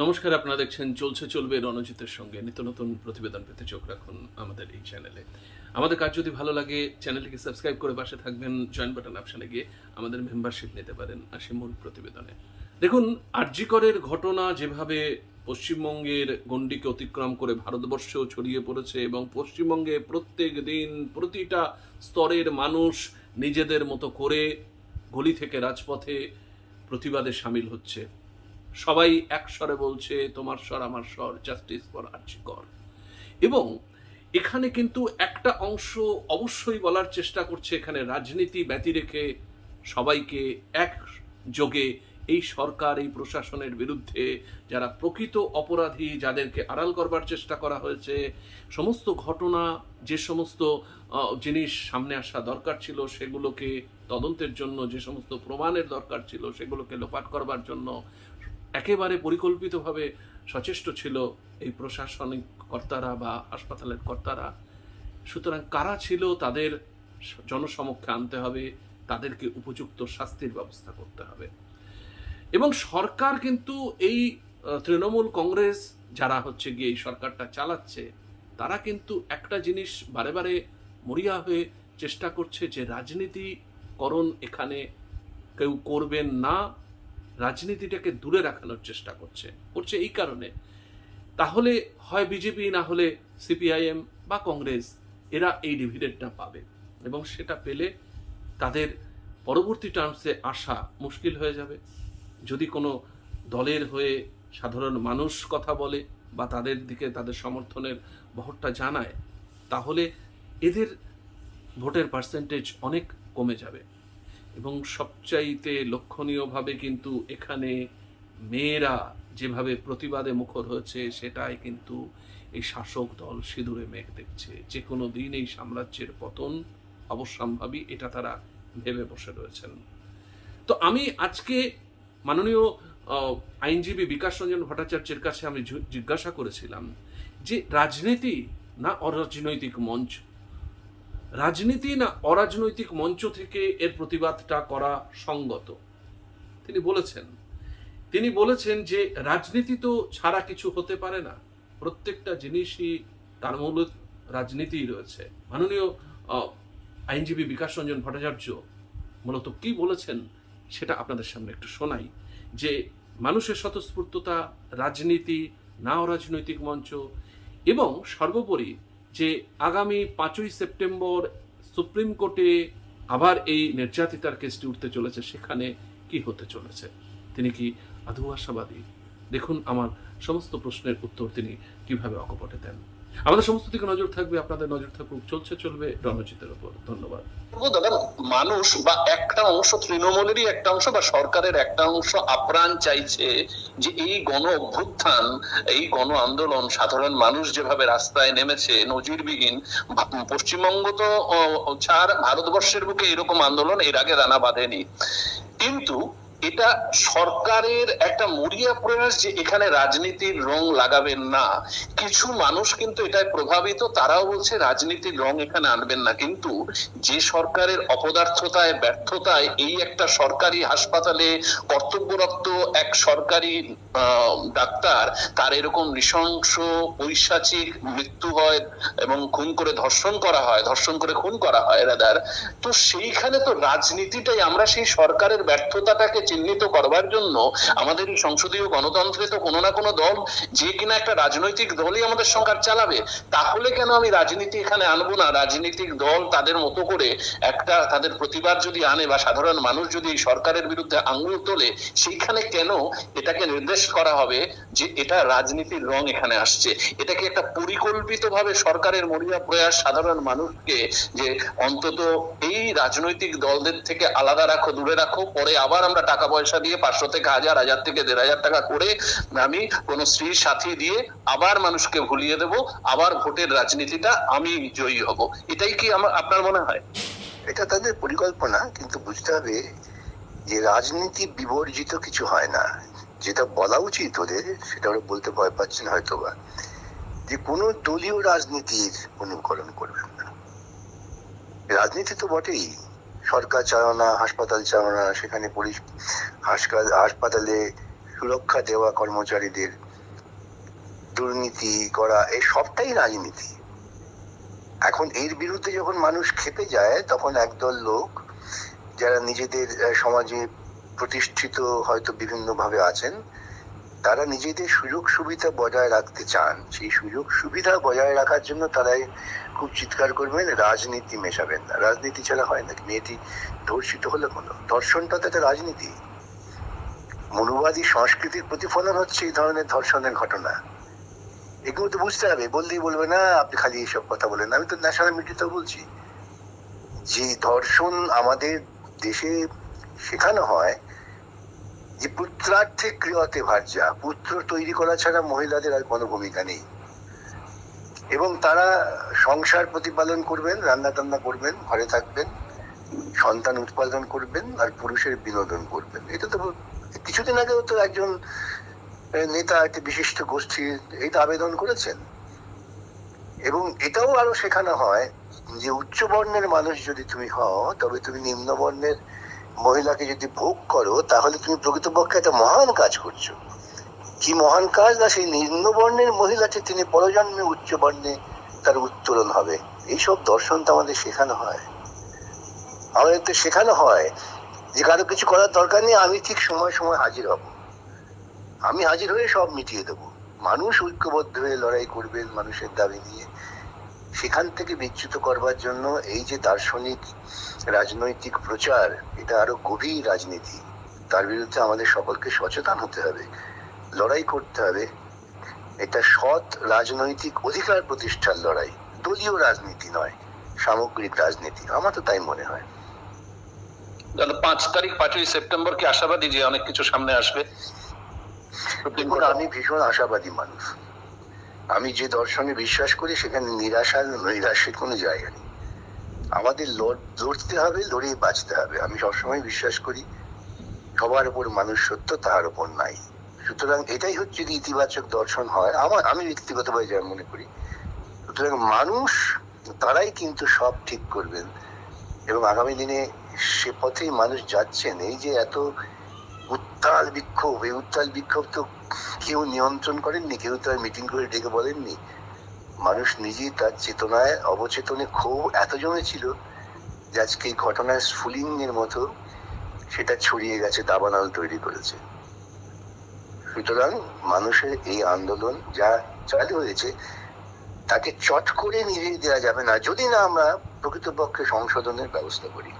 নমস্কার, আপনারা দেখছেন চলছে চলবে রণজিতের সঙ্গে। নিত্য নতুন প্রতিবেদন পেতে চোখ রাখুন আমাদের এই চ্যানেলে। আমাদের কাজ যদি ভালো লাগে, চ্যানেলটিকে সাবস্ক্রাইব করে পাশে থাকবেন, জয়েন বাটন অপশনে গিয়ে আমাদের মেম্বারশিপ নিতে পারেন, আসে মূল প্রতিবেদনে। দেখুন, আরজিকরের ঘটনা যেভাবে পশ্চিমবঙ্গের গণ্ডিকে অতিক্রম করে ভারতবর্ষেও ছড়িয়ে পড়েছে এবং পশ্চিমবঙ্গে প্রত্যেক দিন প্রতিটা স্তরের মানুষ নিজেদের মতো করে গলি থেকে রাজপথে প্রতিবাদে সামিল হচ্ছে সবাই এক স্বরে বলছে, তোমার স্বর আমার স্বর জাস্টিস ফর আর্চিকর এবং এখানে কিন্তু একটা অংশ অবশ্যই বলার চেষ্টা করছে এখানে রাজনীতি ব্যতি রেখে সবাইকে এক যোগে এই সরকার, এই প্রশাসনের বিরুদ্ধে যারা প্রকৃত অপরাধী যাদেরকে আড়াল করবার চেষ্টা করা হয়েছে, সমস্ত ঘটনা, যে সমস্ত জিনিস সামনে আসা দরকার ছিল সেগুলোকে তদন্তের জন্য, যে সমস্ত প্রমাণের দরকার ছিল সেগুলোকে লোপাট করবার জন্য একেবারে পরিকল্পিতভাবে সচেষ্ট ছিল এই প্রশাসনিক কর্তারা বা হাসপাতালের কর্তারা। সুতরাং কারা ছিল তাদের জনসমক্ষে আনতে হবে, তাদেরকে উপযুক্ত শাস্তির ব্যবস্থা করতে হবে। এবং সরকার কিন্তু এই তৃণমূল কংগ্রেস যারা হচ্ছে গিয়ে এই সরকারটা চালাচ্ছে, তারা কিন্তু একটা জিনিস বারে বারে মরিয়া হয়ে চেষ্টা করছে যে রাজনীতিকরণ এখানে কেউ করবেন না। রাজনীতিটাকে দূরে রাখানোর চেষ্টা করছে করছে এই কারণে। তাহলে হয় বিজেপি, না হলে সিপিআইএম বা কংগ্রেস, এরা এই ডিভিডেন্ডটা পাবে এবং সেটা পেলে তাদের পরবর্তী টার্মসে আসা মুশকিল হয়ে যাবে। যদি কোনো দলের হয়ে সাধারণ মানুষ কথা বলে বা তাদের দিকে তাদের সমর্থনের বহরটা জানায়, তাহলে এদের ভোটের পার্সেন্টেজ অনেক কমে যাবে। এবং সবচাইতে লক্ষণীয়ভাবে কিন্তু এখানে মেয়েরা যেভাবে প্রতিবাদে মুখর হয়েছে, সেটাই কিন্তু এই শাসক দল সিঁদুরে মেঘ দেখছে। যে কোনো দিন এই সাম্রাজ্যের পতন অবশ্যম্ভাবী, এটা তারা ভেবে বসে রয়েছেন। তো আমি আজকে মাননীয় আইনজীবী বিকাশ রঞ্জন ভট্টাচার্যের কাছে আমি জিজ্ঞাসা করেছিলাম যে, রাজনীতি না অরাজনৈতিক মঞ্চ? রাজনীতি না অরাজনৈতিক মঞ্চ থেকে এর প্রতিবাদটা করা সঙ্গত? তিনি বলেছেন তিনি বলেছেন যে রাজনীতি তো ছাড়া কিছু হতে পারে না। প্রত্যেকটা জিনিসই তার মূল রাজনীতিই রয়েছে। মাননীয় আইনজীবী বিকাশ রঞ্জন ভট্টাচার্য মূলত কি বলেছেন সেটা আপনাদের সামনে একটু শোনাই, যে মানুষের স্বতঃস্ফূর্ততা, রাজনীতি না অরাজনৈতিক মঞ্চ এবং সর্বোপরি যে আগামী পাঁচই সেপ্টেম্বর সুপ্রিম কোর্টে আবার এই নির্যাতিতার কেসটি উঠতে চলেছে, সেখানে কি হতে চলেছে? তিনি কি আধু আশাবাদী? দেখুন আমার সমস্ত প্রশ্নের উত্তর তিনি কীভাবে অকপটে দেন। আমাদের সমস্ত দিকে নজর থাকবে, আপনাদের নজর থাকুক, চলছে, চলবে, রণজিতের উপর ধন্যবাদ। মানুষ বা একটা অংশ, তৃণমূলেরই একটা অংশ বা সরকারের একটা অংশ আপ্রাণ চাইছে যে এই গণ অভ্যুত্থান, এই গণ আন্দোলন সাধারণ মানুষ যেভাবে রাস্তায় নেমেছে, নজিরবিহীন পশ্চিমবঙ্গ তো ছাড়, ভারতবর্ষের বুকে এরকম আন্দোলন এর আগে দানা বাঁধেনি। কিন্তু এটা সরকারের একটা মরিয়া প্রয়াস যে এখানে রাজনীতির রং লাগাবেন না। কিছু মানুষ কিন্তু এটায় প্রভাবিত, তারাও বলছে রাজনীতির রং এখানে আনবেন না। কিন্তু যে সরকারের অপদার্থতায়, ব্যর্থতায় এই একটা সরকারি হাসপাতালে কর্তব্যরত এক সরকারি ডাক্তার, তার এরকম নৃশংস ঐশাচিক মৃত্যু হয় এবং খুন করে ধর্ষণ করা হয়, ধর্ষণ করে খুন করা হয় রাদার তো সেইখানে তো রাজনীতিটাই, আমরা সেই সরকারের ব্যর্থতাটাকে চিহ্নিত করবার জন্য আমাদের এই সংসদীয় গণতন্ত্রে তো কোনো না কোনো দল যে কিনা একটা রাজনৈতিক দলই আমাদের সরকার চালাবে। তাহলে কেন আমি রাজনীতি এখানে আনব না? রাজনৈতিক দল তাদের মতো করে একটা তাদের প্রতিবাদ যদি আনে বা সাধারণ মানুষ যদি এই সরকারের বিরুদ্ধে আঙ্গুল তোলে, সেইখানে কেন এটাকে নির্দেশ করা হবে যে এটা রাজনীতির রং এখানে আসছে? এটাকে একটা পরিকল্পিত ভাবে সরকারের মরিয়া প্রয়াস সাধারণ মানুষকে যে অন্তত এই রাজনৈতিক দলদের থেকে আলাদা রাখো, দূরে রাখো, পরে আবার আমরা টাকা পয়সা দিয়ে পাঁচশো থেকে হাজার হাজার থেকে দেড় হাজার টাকা করে আমি কোন স্ত্রী সাথী দিয়ে আবার মানুষকে ভুলিয়ে দেব, আবার ভোটের রাজনীতিটা আমি জয়ী হব। এটাই কি আপনার মনে হয়? এটা তাদের পরিকল্পনা, কিন্তু বুঝতে হবে যে রাজনীতি বিবর্জিত কিছু হয় না। যেটা বলা উচিত ওদের, সেটা ওরা বলতে ভয় পাচ্ছেন হয়তো বা যে কোনো দলীয় রাজনীতির অনুকরণ করবেন না। রাজনীতি তো বটেই। সরকার চালনা হাসপাতাল চালনা সেখানে পুলিশ হাসপাতালে সুরক্ষা দেওয়া কর্মচারীদের দুর্নীতি করা, এই সবটাই রাজনীতি। এখন এর বিরুদ্ধে যখন মানুষ খেপে যায়, তখন একদল লোক যারা নিজেদের সমাজে প্রতিষ্ঠিত হয়তো বিভিন্নভাবে আছেন তারা নিজেদের সুযোগ সুবিধা বজায় রাখতে চান। সেই সুযোগ সুবিধা বজায় রাখার জন্য তারাই খুব চিৎকার করবেন, রাজনীতি মেশাবেন না। রাজনীতি ছাড়া হয় নাকি মেয়েটি ধর্ষিত হলে কোনো। ধর্ষণটা তো একটা রাজনীতি। মনুবাদী সংস্কৃতির প্রতিফলন হচ্ছে এই ধরনের ধর্ষণের ঘটনা। এগুলো তো বুঝতে হবে। বললেই বলবে, না, আপনি খালি এইসব কথা বলেন আমি তো ন্যাশনাল মিডিয়াতেও বলছি। যে ধর্ষণ আমাদের দেশে শেখানো হয় যে পুত্রার্থে ক্রিয়তে ভার্যা, পুত্র তৈরি করা ছাড়া মহিলাদের আর কোনো ভূমিকা নেই। এবং তারা সংসার প্রতিপালন করবেন রান্না টান্না করবেন, ঘরে থাকবেন, সন্তান উৎপাদন করবেন আর পুরুষের বিনোদন করবেন। এটা তো কিছুদিন আগেও তো একজন নেতা একটি বিশিষ্ট গোষ্ঠীর এইটা আবেদন করেছেন। এবং এটাও আরও শেখানো হয় যে উচ্চ বর্ণের মানুষ যদি তুমি হও, তবে তুমি নিম্ন বর্ণের মহিলাকে যদি ভোগ করো, তাহলে তুমি প্রকৃতপক্ষে একটা মহান কাজ করছ। কি মহান কাজ? না, সেই নিম্ন বর্ণের মহিলাটি তিনি পরজন্মে উচ্চ বর্ণে তার উত্তরণ হবে। এইসব দর্শন তো আমাদের শেখানো হয়। আমাদের তো শেখানো হয় যে কারও কিছু করার দরকার নেই, আমি ঠিক সময় সময় হাজির হব। আমি হাজির হয়ে সব মিটিয়ে দেবো। মানুষ ঐক্যবদ্ধ হয়ে লড়াই করবেন মানুষের দাবি নিয়ে। সেখান থেকে বিচ্যুত করবার জন্য এই যে দার্শনিক রাজনৈতিক প্রচার এটা আরও গভীর রাজনীতি। তার বিরুদ্ধে আমাদের সকলকে সচেতন হতে হবে লড়াই করতে হবে। এটা সৎ রাজনৈতিক অধিকার প্রতিষ্ঠার লড়াই দলীয় রাজনীতি নয় সামগ্রিক রাজনীতি। আমার তো তাই মনে হয়। তাহলে পাঁচ তারিখ পাঁচই সেপ্টেম্বর কি আশাবাদী যে অনেক কিছু সামনে আসবে? আমি ভীষণ আশাবাদী মানুষ। আমি যে দর্শনে বিশ্বাস করি, সেখানে নিরাশা, নৈরাশ্যের কোনো জায়গা নেই। আমাদের লড়তে হবে, লড়ে বাঁচতে হবে। আমি সবসময় বিশ্বাস করি, সবার উপর মানুষ সত্য, তাহার উপর নাই। সুতরাং এটাই হচ্ছে যদি ইতিবাচক দর্শন হয়, আমার, আমি ব্যক্তিগতভাবে যা মনে করি, সুতরাং মানুষ, তারাই কিন্তু সব ঠিক করবেন। এবং আগামী দিনে সে পথেই মানুষ যাচ্ছেন। এই যে এত উত্তাল বিক্ষোভ, এই উত্তাল বিক্ষোভ তো কেউ নিয়ন্ত্রণ করেননি, কেউ তো মিটিং করে ডেকে বলেননি। মানুষ নিজেই তার চেতনায় অবচেতনে ক্ষোভ এত জমেছিল যে আজকে এই ঘটনায় স্ফুলিং মতো সেটা ছড়িয়ে গেছে, দাবানাল তৈরি করেছে। সুতরাং মানুষের এই আন্দোলন যা চালু হয়েছে, তাকে চট করে নিভিয়ে দেওয়া যাবে না। যদি না আমরা প্রকৃতপক্ষে সংশোধনের ব্যবস্থা করি।